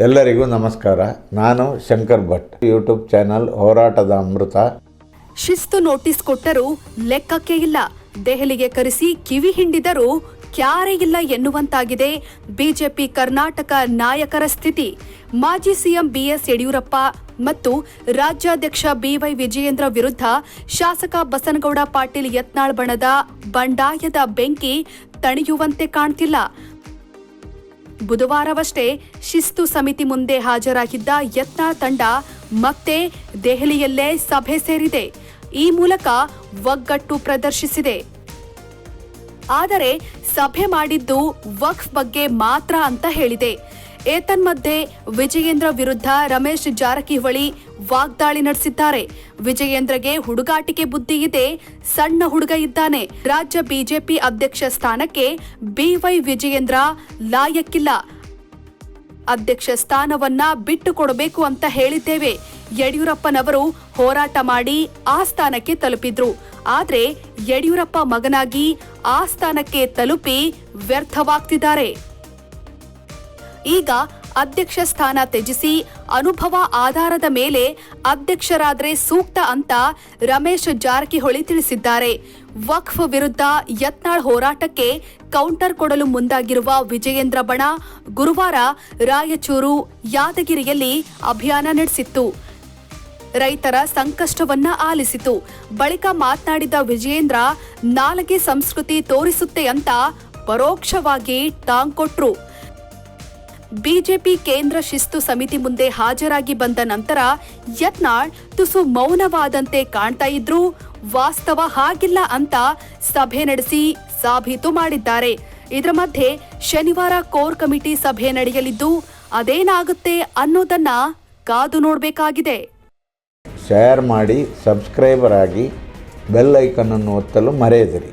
ಎಲ್ಲರಿಗೂ ನಮಸ್ಕಾರ. ನಾನು ಶಂಕರ್ ಭಟ್. ಯೂಟ್ಯೂಬ್ ಚಾನಲ್ ಹೋರಾಟದ ಅಮೃತ. ಶಿಸ್ತು ನೋಟಿಸ್ ಕೊಟ್ಟರೂ ಲೆಕ್ಕಕ್ಕೆ ಇಲ್ಲ. ದೆಹಲಿಗೆ ಕರೆಸಿ ಕಿವಿ ಹಿಂಡಿದರೂ ಕ್ಯಾರೇ ಇಲ್ಲ ಎನ್ನುವಂತಾಗಿದೆ ಬಿಜೆಪಿ ಕರ್ನಾಟಕ ನಾಯಕರ ಸ್ಥಿತಿ. ಮಾಜಿ ಸಿಎಂ ಬಿಎಸ್ ಯಡಿಯೂರಪ್ಪ ಮತ್ತು ರಾಜ್ಯಾಧ್ಯಕ್ಷ ಬಿವೈ ವಿಜಯೇಂದ್ರ ವಿರುದ್ಧ ಶಾಸಕ ಬಸನಗೌಡ ಪಾಟೀಲ್ ಯತ್ನಾಳ್ ಬಣದ ಬಂಡಾಯದ ಬೆಂಕಿ ತಣಿಯುವಂತೆ ಕಾಣ್ತಿಲ್ಲ. ಬುಧವಾರವಷ್ಟೇ ಶಿಸ್ತು ಸಮಿತಿ ಮುಂದೆ ಹಾಜರಾಗಿದ್ದ ಯತ್ನ ತಂಡ ಮತ್ತೆ ದೆಹಲಿಯಲ್ಲೇ ಸಭೆ ಸೇರಿದೆ. ಈ ಮೂಲಕ ಒಗ್ಗಟ್ಟು ಪ್ರದರ್ಶಿಸಿದೆ. ಆದರೆ ಸಭೆ ಮಾಡಿದ್ದು ವಕ್ಫ್ ಬಗ್ಗೆ ಮಾತ್ರ ಅಂತ ಹೇಳಿದೆ. ಏತನ್ಮಧ್ಯೆ ವಿಜಯೇಂದ್ರ ವಿರುದ್ಧ ರಮೇಶ್ ಜಾರಕಿಹೊಳಿ ವಾಗ್ದಾಳಿ ನಡೆಸಿದ್ದಾರೆ. ವಿಜಯೇಂದ್ರಗೆ ಹುಡುಗಾಟಿಕೆ ಬುದ್ಧಿ ಇದೆ. ಸಣ್ಣ ಹುಡುಗ ಇದ್ದಾನೆ. ರಾಜ್ಯ ಬಿಜೆಪಿ ಅಧ್ಯಕ್ಷ ಸ್ಥಾನಕ್ಕೆ ಬಿವೈ ವಿಜಯೇಂದ್ರ ಲಾಯಕ್ಕಿಲ್ಲ. ಅಧ್ಯಕ್ಷ ಸ್ಥಾನವನ್ನ ಬಿಟ್ಟು ಕೊಡಬೇಕು ಅಂತ ಹೇಳಿದ್ದೇವೆ. ಯಡಿಯೂರಪ್ಪನವರು ಹೋರಾಟ ಮಾಡಿ ಆ ಸ್ಥಾನಕ್ಕೆ ತಲುಪಿದ್ರು. ಆದ್ರೆ ಯಡಿಯೂರಪ್ಪ ಮಗನಾಗಿ ಆ ಸ್ಥಾನಕ್ಕೆ ತಲುಪಿ ವ್ಯರ್ಥವಾಗ್ತಿದ್ದಾರೆ. ಈಗ ಅಧ್ಯಕ್ಷ ಸ್ಥಾನ ತ್ಯಜಿಸಿ ಅನುಭವ ಆಧಾರದ ಮೇಲೆ ಅಧ್ಯಕ್ಷರಾದ್ರೆ ಸೂಕ್ತ ಅಂತ ರಮೇಶ್ ಜಾರಕಿಹೊಳಿ ತಿಳಿಸಿದ್ದಾರೆ. ವಕ್ಫ್ ವಿರುದ್ಧ ಯತ್ನಾಳ್ ಹೋರಾಟಕ್ಕೆ ಕೌಂಟರ್ ಕೊಡಲು ಮುಂದಾಗಿರುವ ವಿಜಯೇಂದ್ರ ಬಣ ಗುರುವಾರ ರಾಯಚೂರು ಯಾದಗಿರಿಯಲ್ಲಿ ಅಭಿಯಾನ ನಡೆಸಿತ್ತು. ರೈತರ ಸಂಕಷ್ಟವನ್ನ ಆಲಿಸಿತು. ಬಳಿಕ ಮಾತನಾಡಿದ ವಿಜಯೇಂದ್ರ, ನಾಲಗೆ ಸಂಸ್ಕೃತಿ ತೋರಿಸುತ್ತೆ ಅಂತ ಪರೋಕ್ಷವಾಗಿ ಟಾಂಗ್ ಕೊಟ್ರು. ಬಿಜೆಪಿ ಕೇಂದ್ರ ಶಿಸ್ತು ಸಮಿತಿ ಮುಂದೆ ಹಾಜರಾಗಿ ಬಂದ ನಂತರ ಯತ್ನಾಳ್ ತುಸು ಮೌನವಾದಂತೆ ಕಾಣ್ತಾ ಇದ್ರು. ವಾಸ್ತವ ಹಾಗಿಲ್ಲ ಅಂತ ಸಭೆ ನಡೆಸಿ ಸಾಬೀತು ಮಾಡಿದ್ದಾರೆ. ಇದರ ಮಧ್ಯೆ ಶನಿವಾರ ಕೋರ್ ಕಮಿಟಿ ಸಭೆ ನಡೆಯಲಿದ್ದು, ಅದೇನಾಗುತ್ತೆ ಅನ್ನೋದನ್ನ ಕಾದು ನೋಡಬೇಕಾಗಿದೆ. ಶೇರ್ ಮಾಡಿ, ಸಬ್ಸ್ಕ್ರೈಬರ್ ಆಗಿ ಬೆಲ್ ಐಕನನ್ನು ಒತ್ತಲು ಮರೆಯದಿರಿ.